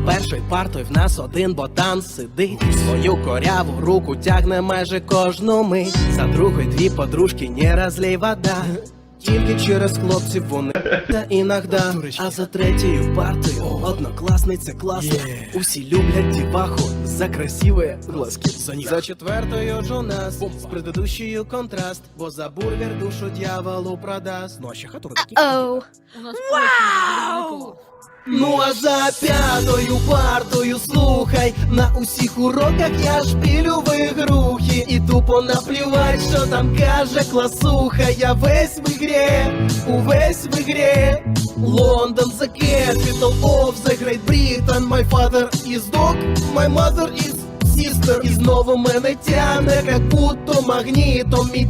За першою партою в нас один ботан сидить. Свою коряву руку тягне майже кожну мить. За другою дві подружки не розлей вода. Тільки через хлопців вони та іногда. А за третьою партою однокласниця класна. Усі люблять діваху за красиві глазки. За четвертою ж у нас з предыдущою контраст, бо за бургер душу дьяволу продасть. Ну а ще хату Оу. Вау! Ну а за п'ятою партою слухай. На усіх уроках я шпілю в ігрухи. І тупо наплівать, що там каже класуха. Я весь в ігрі, увесь в ігрі. Лондон the capital of the Great Britain. My father is dog, my mother is sister. І знову мене тяне, как будто магнітом. Мій